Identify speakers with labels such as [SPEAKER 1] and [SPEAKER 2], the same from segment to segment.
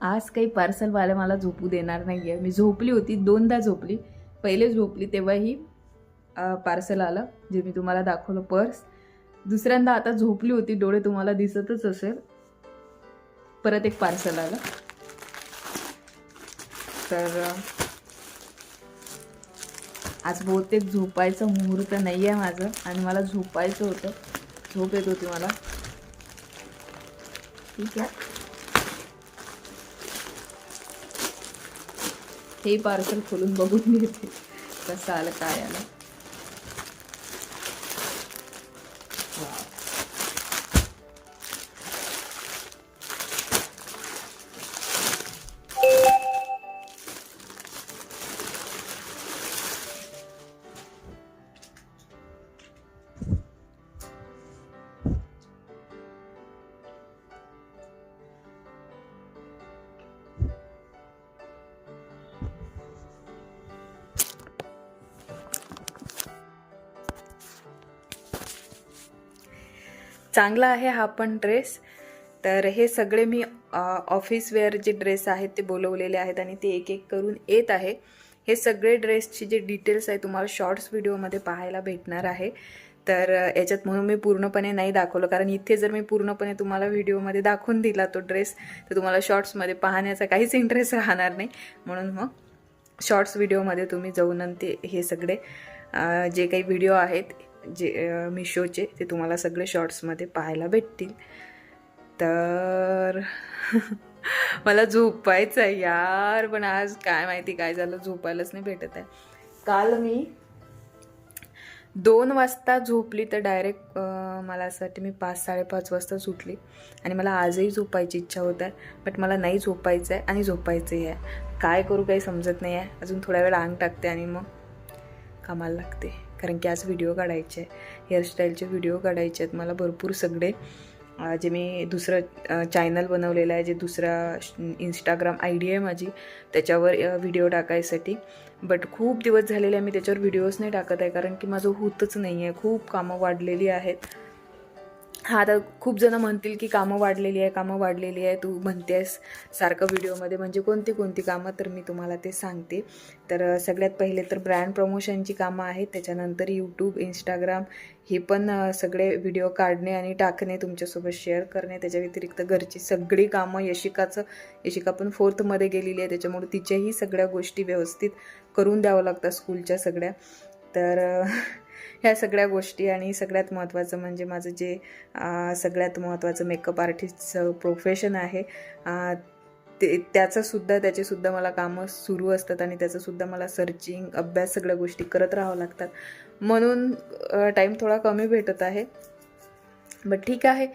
[SPEAKER 1] आज काही पार्सलवाले मला झोपू देणार नाही आहे मी झोपली होती दोनदा झोपली. पहिले झोपली तेव्हाही पार्सल आलं जे मी तुम्हाला दाखवलं पर्स. दुसऱ्यांदा आता झोपली होती डोळे तुम्हाला दिसतच असेल. परत एक पार्सल आलं. तर आज बहुतेक झोपायचं मुहूर्त नाही आहे माझं आणि मला झोपायचं होतं. झोप येत होती मला. ठीक आहे. हे पार्सल खोलून बघून घेते. कसं आलं काय आलं. चांगला आहे हा पण ड्रेस. तर हे सगळे मी ऑफिस वेअर जे ड्रेस आहेत ते बोलवलेले आहेत आणि ते एक एक करून येत आहे. हे सगळे ड्रेसचे जे डिटेल्स आहे तुम्हाला शॉर्ट्स व्हिडिओमध्ये पाहायला भेटणार आहे. तर याच्यात म्हणून मी पूर्णपणे नाही दाखवलं. कारण इथे जर मी पूर्णपणे तुम्हाला व्हिडिओमध्ये दाखवून दिला तो ड्रेस तर तुम्हाला शॉर्ट्समध्ये पाहण्याचा काहीच इंटरेस्ट राहणार नाही. म्हणून मग शॉर्ट्स व्हिडिओमध्ये तुम्ही जाऊन ते हे सगळे जे काही व्हिडिओ आहेत जे मिशोचे ते तुम्हाला सगळे शॉर्ट्समध्ये पाहायला भेटतील. तर मला झोपायचं आहे यार पण आज काय माहिती काय झालं झोपायलाच नाही भेटत आहे. काल मी दोन वाजता झोपली तर डायरेक्ट मला असं वाटतं मी पाच साडेपाच वाजता सुटली आणि मला आजही झोपायची इच्छा होत आहे बट मला नाही झोपायचं आहे आणि झोपायचंही आहे. काय करू काही समजत नाही आहे. अजून थोड्या वेळ आंग टाकते आणि मग कामाला लागते. कारण की आज व्हिडिओ काढायचे आहे हेअरस्टाईलचे व्हिडिओ काढायचे आहेत. मला भरपूर सगळे जे मी दुसरं चॅनल बनवलेलं आहे जे दुसरा इंस्टाग्राम आय डी आहे माझी त्याच्यावर व्हिडिओ टाकायसाठी. बट खूप दिवस झालेले आहे मी त्याच्यावर व्हिडिओज नाही टाकत आहे कारण की माझं होतच नाही आहे खूप कामं वाढलेली आहेत. हा आता खूप जण म्हणतील की कामं वाढलेली आहे कामं वाढलेली आहे. तू म्हणते आहेस सारखं व्हिडिओमध्ये. म्हणजे कोणती कोणती कामं? तर मी तुम्हाला ते सांगते. तर सगळ्यात पहिले तर ब्रँड प्रमोशनची कामं आहेत. त्याच्यानंतर यूट्यूब इंस्टाग्राम हे पण सगळे व्हिडिओ काढणे आणि टाकणे तुमच्यासोबत शेअर करणे. त्याच्या व्यतिरिक्त घरची सगळी कामं यशिकाचं यशिका पण फोर्थमध्ये गेलेली आहे. त्याच्यामुळे तिच्याही सगळ्या गोष्टी व्यवस्थित करून द्यावं लागतात स्कूलच्या सगळ्या. तर ह्या सगळ्या गोष्टी आणि सगळ्यात महत्त्वाचं म्हणजे माझं जे सगळ्यात महत्त्वाचं मेकअप आर्टिस्टचं प्रोफेशन आहे ते त्याचंसुद्धा त्याचेसुद्धा मला कामं सुरू असतात आणि त्याचंसुद्धा मला सर्चिंग अभ्यास सगळ्या गोष्टी करत राहावं लागतात. म्हणून टाईम थोडा कमी भेटत आहे. बट ठीक आहे.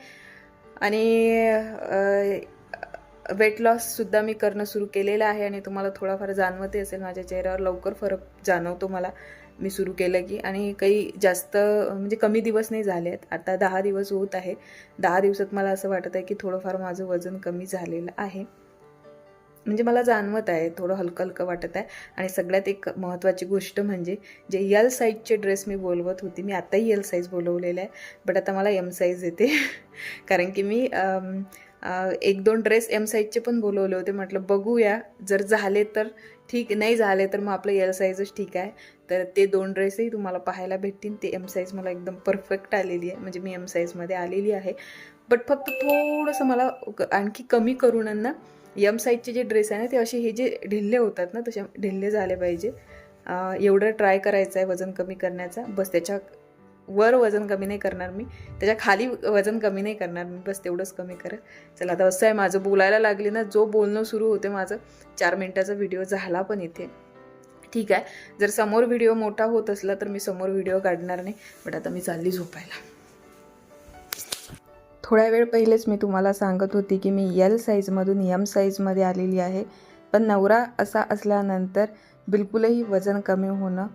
[SPEAKER 1] आणि वेट लॉससुद्धा मी करणं सुरू केलेलं आहे आणि तुम्हाला थोडाफार जाणवते असेल माझ्या चेहऱ्यावर लवकर फरक जाणवतो मला. मी सुरू केलं की आणि काही जास्त म्हणजे कमी दिवस नाही झाले आहेत. आता दहा दिवस होत आहे. दहा दिवसात मला असं वाटत आहे की थोडंफार माझं वजन कमी झालेलं आहे. म्हणजे मला जाणवत आहे थोडं हलकं हलकं वाटत आहे. आणि सगळ्यात एक महत्त्वाची गोष्ट म्हणजे जे यल साईजचे ड्रेस मी बोलवत होती मी आताही यल साईज बोलवलेलं आहे. बट आता मला एम साईज येते. कारण की मी एक दोन ड्रेस एम साईजचे पण बोलवले होते. म्हटलं बघूया. जर झाले तर ठीक नाही झाले तर मग आपलं एल साईजच ठीक आहे. तर ते दोन ड्रेसही तुम्हाला पाहायला भेटतील. ते एम साईज मला एकदम परफेक्ट आलेली आहे. म्हणजे मी एम साईजमध्ये आलेली आहे. बट फक्त थोडंसं मला क- आणखी कमी करून ना एम साईजचे जे ड्रेस आहे ना ते असे हे जे ढिल्ले होतात ना तसे ढिल्ले झाले पाहिजे. एवढं ट्राय करायचं आहे वजन कमी करण्याचा. बस त्याच्या वर वजन कमी नाही करणार मी. त्याच्याखाली वजन कमी नाही करणार मी. बस तेवढंच कमी करत. चला आता असं आहे माझं बोलायला लागले ना जो बोलणं सुरू होते माझं चार मिनटाचा व्हिडिओ झाला पण इथे. ठीक आहे. जर समोर व्हिडिओ मोठा होत असला तर मी समोर व्हिडिओ काढणार नाही. बट आता मी चालली झोपायला. थोड्या वेळ पहिलेच मी तुम्हाला सांगत होती की मी यल साईजमधून यम साईजमध्ये आलेली आहे. पण नवरा असा असल्यानंतर बिलकुलही वजन कमी होणं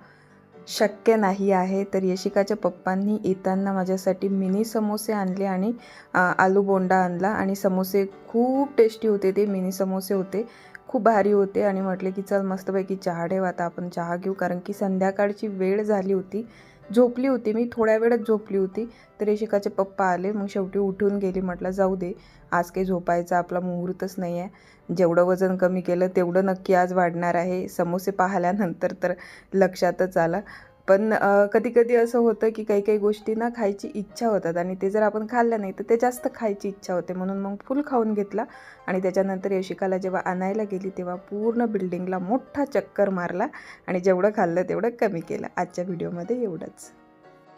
[SPEAKER 1] शक्य नाही आहे. तर यशिकाच्या पप्पांनी येताना माझ्यासाठी मिनी समोसे आणले आणि आलू बोंडा आणला आणि समोसे खूप टेस्टी होते ते. मिनी समोसे होते खूप भारी होते आणि म्हटले की चल मस्तपैकी चहा ठेव आता आपण चहा घेऊ. कारण की संध्याकाळची वेळ झाली होती. झोपली होती मी थोड्या वेळात झोपली होती. तर यशिकाचे पप्पा आले. मग शेवटी उठून गेली. म्हटलं जाऊ दे. आज काही झोपायचा आपला मुहूर्तच नाही आहे जेवढं वजन कमी केलं तेवढं नक्की आज वाढणार आहे. समोसे पाहिल्यानंतर तर लक्षातच आलं. पण कधी कधी असं होतं की काही काही गोष्टी ना खायची इच्छा होतात आणि ते जर आपण खाल्लं नाही तर ते जास्त खायची इच्छा होते. म्हणून मग फुल खाऊन घेतला आणि त्याच्यानंतर यशिकाला जेव्हा आणायला गेली तेव्हा पूर्ण बिल्डिंगला मोठा चक्कर मारला आणि जेवढं खाल्लं तेवढं कमी केलं. आजच्या व्हिडिओमध्ये एवढंच.